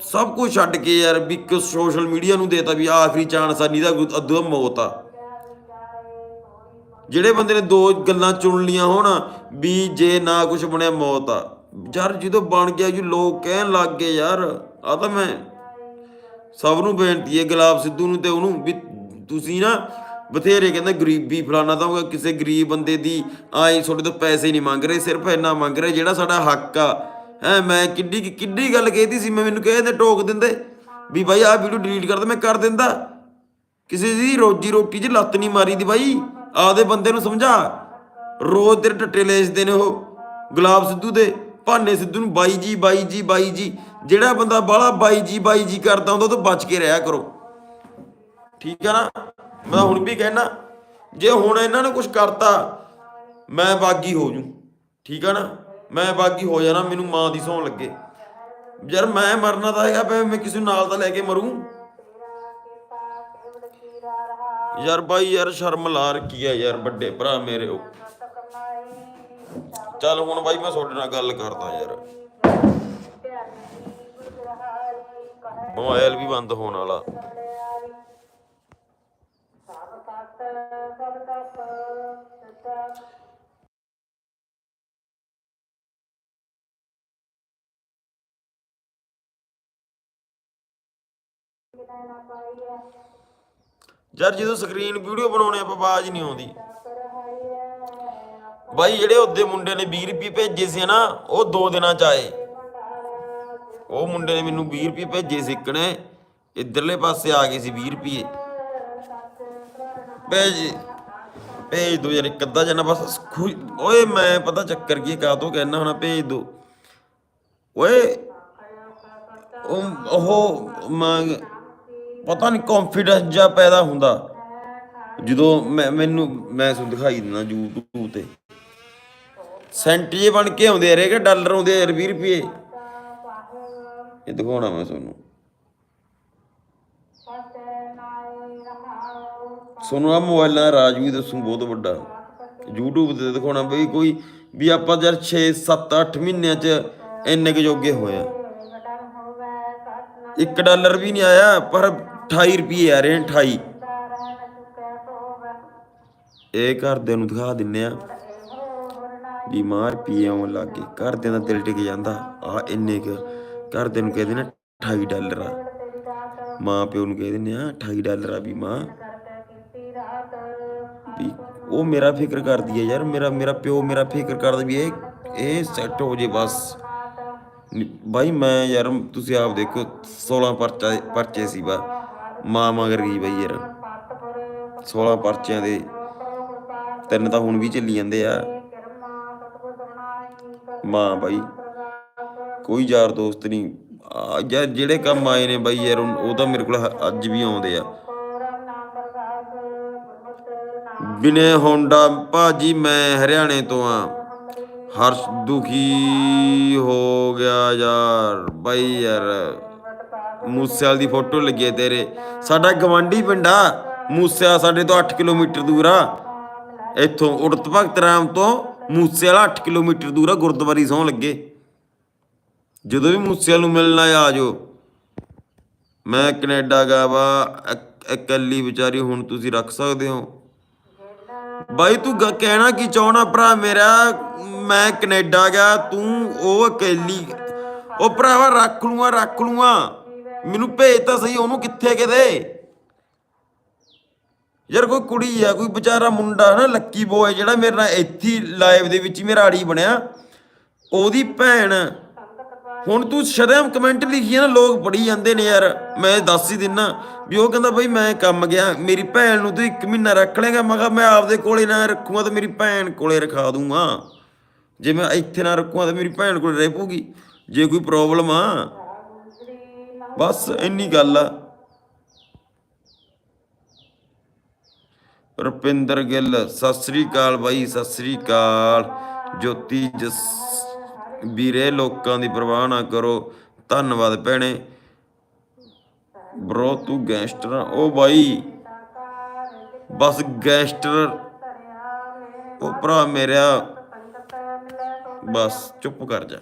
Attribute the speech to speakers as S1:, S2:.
S1: ਸਭ ਕੁਝ ਛੱਡ ਕੇ ਯਾਰ ਵੀ ਇੱਕ ਸੋਸ਼ਲ ਮੀਡੀਆ ਨੂੰ ਦੇਤਾ ਵੀ ਆਖਰੀ ਚਾਂਸ ਆ, ਨਹੀਂ ਤਾਂ ਅੱਧਾ ਮੌਤ ਆ। ਜਿਹੜੇ ਬੰਦੇ ਨੇ ਦੋ ਗੱਲਾਂ ਚੁਣ ਲੀਆਂ ਹੋਣ, ਵੀ ਜੇ ਨਾ ਕੁਝ ਬਣਿਆ ਮੌਤ ਆ। ਯਾਰ ਜਦੋਂ ਬਣ ਗਿਆ ਜੀ, ਲੋਕ ਕਹਿਣ ਲੱਗ ਗਏ ਯਾਰ, ਆ ਤਾਂ ਮੈਂ ਸਭ ਨੂੰ ਬੇਨਤੀ ਹੈ, ਗੁਲਾਬ ਸਿੱਧੂ ਨੂੰ ਤੇ ਉਹਨੂੰ ਵੀ ਤੁਸੀਂ ਨਾ ਬਥੇਰੇ ਕਹਿੰਦੇ ਗਰੀਬੀ ਫਲਾਣਾ ਤਾਂ ਕਿਸੇ ਗਰੀਬ ਬੰਦੇ ਦੀ, ਆਏ ਤੁਹਾਡੇ ਤੋਂ ਪੈਸੇ ਨਹੀਂ ਮੰਗ ਰਹੇ, ਸਿਰਫ ਇੰਨਾ ਮੰਗ ਰਹੇ ਜਿਹੜਾ ਸਾਡਾ ਹੱਕ ਆ। ਹੈ, ਮੈਂ ਕਿੱਡੀ ਕਿੱਡੀ ਗੱਲ ਕਹਿਤੀ ਸੀ, ਮੈਂ ਮੈਨੂੰ ਕਹਿੰਦੇ ਟੋਕ ਦਿੰਦੇ, ਵੀ ਬਾਈ ਆਹ ਵੀਡੀਓ ਡਿਲੀਟ ਕਰ ਦੇ, ਮੈਂ ਕਰ ਦਿੰਦਾ। ਕਿਸੇ ਦੀ ਰੋਜੀ ਰੋਟੀ 'ਚ ਲੱਤ ਨਹੀਂ ਮਾਰੀ ਦੀ ਬਾਈ, ਆਪਦੇ ਬੰਦੇ ਨੂੰ ਸਮਝਾ। ਰੋਜ਼ ਤੇਰੇ ਟੱਟੇ ਲੇਜਦੇ ਨੇ ਉਹ, ਗੁਲਾਬ ਸਿੱਧੂ ਦੇ, ਭਾਨੇ ਸਿੱਧੂ ਨੂੰ ਬਾਈ ਜੀ ਬਾਈ ਜੀ ਬਾਈ ਜੀ। ਜਿਹੜਾ ਬੰਦਾ ਬਾਲਾ ਬਾਈ ਜੀ ਬਾਈ ਜੀ ਕਰਦਾ ਹੁੰਦਾ, ਉਹ ਤੋਂ ਬਚ ਕੇ ਰਿਹਾ ਕਰੋ। ਠੀਕ ਆ ਨਾ? ਮੈਂ ਹੁਣ ਵੀ ਕਹਿਣਾ, ਜੇ ਹੁਣ ਇਹਨਾਂ ਨੇ ਕੁਝ ਕਰਤਾ, ਮੈਂ ਬਾਗੀ ਹੋ ਜੂ। ਠੀਕ ਆ ਨਾ? ਮੈਂ ਬਾਗੀ ਹੋ ਜਾਣਾ, ਮੈਨੂੰ ਮਾਂ ਦੀ ਸੌਣ ਲੱਗੇ। ਯਾਰ ਮੈਂ ਮਰਨਾ ਤਾਂ ਹੈਗਾ, ਭਾਵੇਂ ਮੈਂ ਕਿਸੇ ਨਾਲ ਤਾਂ ਲੈ ਕੇ ਮਰੂੰ। ਯਾਰ ਬਾਈ, ਯਾਰ ਸ਼ਰਮ ਲਾ ਰੱਖੀ ਆ ਯਾਰ ਵੱਡੇ ਭਰਾ ਮੇਰੇ ਉਹ। ਚੱਲ ਹੁਣ ਬਾਈ, ਮੈਂ ਤੁਹਾਡੇ ਨਾਲ ਗੱਲ ਕਰਦਾ ਯਾਰ। ਮੋਬਾਈਲ ਵੀ ਬੰਦ ਹੋਣ ਵਾਲਾ। ਯਾਰ ਜਦੋਂ ਸਕਰੀਨ ਵੀਡੀਓ ਬਣਾਉਣੇ ਆਪਾਂ, ਆਵਾਜ਼ ਨਹੀਂ ਆਉਂਦੀ। ਬਾਈ, ਜਿਹੜੇ ਉਹਦੇ ਮੁੰਡੇ ਨੇ 20 ਰੁਪਏ ਭੇਜੇ ਸੀ ਨਾ, ਉਹ ਦੋ ਦਿਨਾਂ ਚ ਆਏ। ਉਹ ਮੁੰਡੇ ਨੇ ਮੈਨੂੰ 20 ਰੁਪਏ ਭੇਜੇ ਸੀ ਇੱਕਣੇ ਇਧਰਲੇ ਪਾਸੇ ਆ ਗਏ ਸੀ 20 ਰੁਪਏ। ਭੇਜ ਭੇਜ ਦੋ ਯਾਰ, ਇੱਕ ਅੱਧਾ ਜਨਾ ਬਸ ਓਏ, ਮੈਂ ਪਤਾ ਚੱਕਰ ਕੀ ਕਾ ਤੋਂ ਕਹਿਣਾ ਹੁਣਾ, ਭੇਜ ਦੋ। ਓਏ, ਉਹ ਉਹ ਮੰਗ ਪਤਾ ਨਹੀਂ ਕੌਨਫੀਡੈਂਸ ਜਾਂ ਪੈਦਾ ਹੁੰਦਾ। ਜਦੋਂ ਮੈਂ ਮੈਨੂੰ ਮੈਂ ਤੁਹਾਨੂੰ ਦਿਖਾਈ ਦਿੰਦਾ YouTube ਤੇ। ਸੈਂਟ ਜੇ ਬਣ ਕੇ ਆਉਂਦੇ ਆ ਰੇ ਡਾਲਰ ਆਉਂਦੇ ਆ 20 ਰੁਪਏ। ਇਹ ਦਿਖਾਉਣਾ ਮੈਂ ਤੁਹਾਨੂੰ। ਸੋਨੂੰ ਆ ਮੋਬਾਈਲ ਨਾਲ ਰਾਜ ਵੀ ਦੱਸੂ, ਬਹੁਤ ਵੱਡਾ। YouTube ਤੇ ਦਿਖਾਉਣਾ ਬਈ ਕੋਈ ਵੀ ਆਪਾਂ ਜਦ 6 7 8 ਮਹੀਨਿਆਂ ਚ ਇੰਨੇ ਕੁ ਜੋਗੇ ਹੋਏ ਆ। 1 ਡਾਲਰ ਵੀ ਨਹੀਂ ਆਇਆ, ਪਰ 28 ਰੁਪਏ ਆ ਰਹੇ 28 ਇਹ ਘਰਦਿਆਂ ਨੂੰ ਦਿਖਾ ਦਿੰਨੇ ਆ ਵੀ ਮਾਂ ਆਉਣ ਲੱਗ ਘਰਦਿਆਂ ਦਾ ਦਿਲ ਟਿਕ ਜਾਂਦਾ। ਆ ਇੰਨੇ ਕੁ ਘਰਦਿਆਂ ਨੂੰ ਕਹਿੰਦੇ ਨੇ 28 ਡਾਲਰ ਆ। ਮਾਂ ਪਿਓ ਨੂੰ ਕਹਿ ਦਿੰਦੇ ਆ 28 ਡਾਲਰ ਆ ਵੀ ਮਾਂ, ਵੀ ਉਹ ਮੇਰਾ ਫਿਕਰ ਕਰਦੀ ਹੈ ਯਾਰ। ਮੇਰਾ ਮੇਰਾ ਪਿਓ ਮੇਰਾ ਫਿਕਰ ਕਰਦਾ ਵੀ ਇਹ ਇਹ ਸੈੱਟ ਹੋ ਜੇ ਬਸ। ਬਾਈ ਮੈਂ ਯਾਰ, ਤੁਸੀਂ ਆਪ ਦੇਖੋ 16 ਪਰਚਾ, ਪਰਚੇ ਸੀ ਬਾ ਮਾਂ ਮਗਰ ਗਈ ਬਾਈ ਯਾਰ। 16 ਪਰਚਿਆਂ ਦੇ ਤਿੰਨ ਤਾਂ ਹੁਣ ਵੀ ਚੱਲੀ ਜਾਂਦੇ ਆ। ਮਾਂ ਬਾਈ, ਕੋਈ ਯਾਰ ਦੋਸਤ ਨਹੀਂ। ਯਾਰ ਜਿਹੜੇ ਕੰਮ ਆਏ ਨੇ ਬਾਈ ਯਾਰ, ਉਹ ਤਾਂ ਮੇਰੇ ਕੋਲ ਅੱਜ ਵੀ ਆਉਂਦੇ ਆ। ਬਿਨੇ ਹੋਂਡਾ, ਭਾਜੀ ਮੈਂ ਹਰਿਆਣੇ ਤੋਂ ਆ। ਹਰਸ਼ ਦੁਖੀ ਹੋ ਗਿਆ ਯਾਰ। ਬਾਈ ਯਾਰ ਮੂਸੇਵਾਲ ਦੀ ਫੋਟੋ ਲੱਗੀ ਹੈ ਤੇਰੇ। ਸਾਡਾ ਗਵਾਂਢੀ ਪਿੰਡ ਆ। ਮੂਸੇਵਾਲ ਸਾਡੇ ਤੋਂ 8 ਕਿਲੋਮੀਟਰ ਦੂਰ ਆ। ਇੱਥੋਂ ਉੜਤ ਭਗਤ ਰਾਮ ਤੋਂ ਮੂਸੇਵਾਲਾ 8 ਕਿਲੋਮੀਟਰ ਦੂਰ ਆ, ਗੁਰਦੁਆਰੀ ਸੌ ਲੱਗੇ। ਜਦੋਂ ਵੀ ਮੂਸੇਵਾਲ ਨੂੰ ਮਿਲਣਾ ਆ ਜਾਓ। ਮੈਂ ਕੈਨੇਡਾ ਗਿਆ ਵਾ। ਇਕ- ਇਕੱਲੀ ਵਿਚਾਰੀ, ਹੁਣ ਤੁਸੀਂ ਰੱਖ ਸਕਦੇ ਹੋ। ਬਾਈ, ਤੂੰ ਕਹਿਣਾ ਕੀ ਚਾਹਣਾ ਭਰਾ ਮੇਰਾ? ਮੈਂ ਕੈਨੇਡਾ ਗਿਆ, ਤੂੰ ਉਹ ਅਕੇਲੀ ਉਹ ਭਰਾਵਾ, ਰੱਖ ਲੂਆ ਰੱਖ ਲੂਆ ਮੈਨੂੰ ਭੇਜ ਤਾਂ ਸਹੀ ਉਹਨੂੰ ਕਿੱਥੇ ਕਿਤੇ? ਯਾਰ ਕੋਈ ਕੁੜੀ ਆ, ਕੋਈ ਵਿਚਾਰਾ ਮੁੰਡਾ ਨਾ ਲੱਕੀ ਬੋਏ ਜਿਹੜਾ ਮੇਰੇ ਨਾਲ ਇੱਥੇ ਲਾਈਵ ਦੇ ਵਿੱਚ ਮੇਰਾ ਆੜੀ ਬਣਿਆ। ਉਹਦੀ ਭੈਣ, ਹੁਣ ਤੂੰ ਸ਼ਰਮ ਕਮੈਂਟ ਲਿਖੀ ਆ ਨਾ, ਲੋਕ ਪੜੀ ਜਾਂਦੇ ਨੇ ਯਾਰ। ਮੈਂ ਦੱਸ ਹੀ ਦਿੰਨਾ ਵੀ ਉਹ ਕਹਿੰਦਾ ਬਈ ਮੈਂ ਕੰਮ ਗਿਆ, ਮੇਰੀ ਭੈਣ ਨੂੰ ਤੂੰ ਇੱਕ ਮਹੀਨਾ ਰੱਖ ਲੇਗਾ। ਮੈਂ ਕਿਹਾ ਮੈਂ ਆਪਦੇ ਕੋਲੇ ਨਾ ਰੱਖੂਗਾ ਤਾਂ ਮੇਰੀ ਭੈਣ ਕੋਲੇ ਰਖਾ ਦੂੰਗਾ। ਜੇ ਮੈਂ ਇੱਥੇ ਨਾ ਰੱਖੂਗਾ ਤਾਂ ਮੇਰੀ ਭੈਣ ਕੋਲੇ ਰਹਿ ਪਊਗੀ। ਜੇ ਕੋਈ ਪ੍ਰੋਬਲਮ ਆ ਬਸ ਇੰਨੀ ਗੱਲ ਆ। ਰੁਪਿੰਦਰ ਗਿੱਲ, ਸਤਿ ਸ੍ਰੀ ਅਕਾਲ ਬਾਈ, ਸਤਿ ਸ੍ਰੀ ਅਕਾਲ। ਜੋਤੀ ਜਸ, ਵੀਰੇ ਲੋਕਾਂ ਦੀ ਪਰਵਾਹ ਨਾ ਕਰੋ। ਧੰਨਵਾਦ ਭੈਣੇ। ਬ్రో ਤੂੰ ਗੈਂਗਸਟਰ ਉਹ ਬਾਈ, ਬਸ ਗੈਂਗਸਟਰ। ਉਹ ਭਰਾ ਮੇਰਾ ਬਸ, ਚੁੱਪ ਕਰ ਜਾ।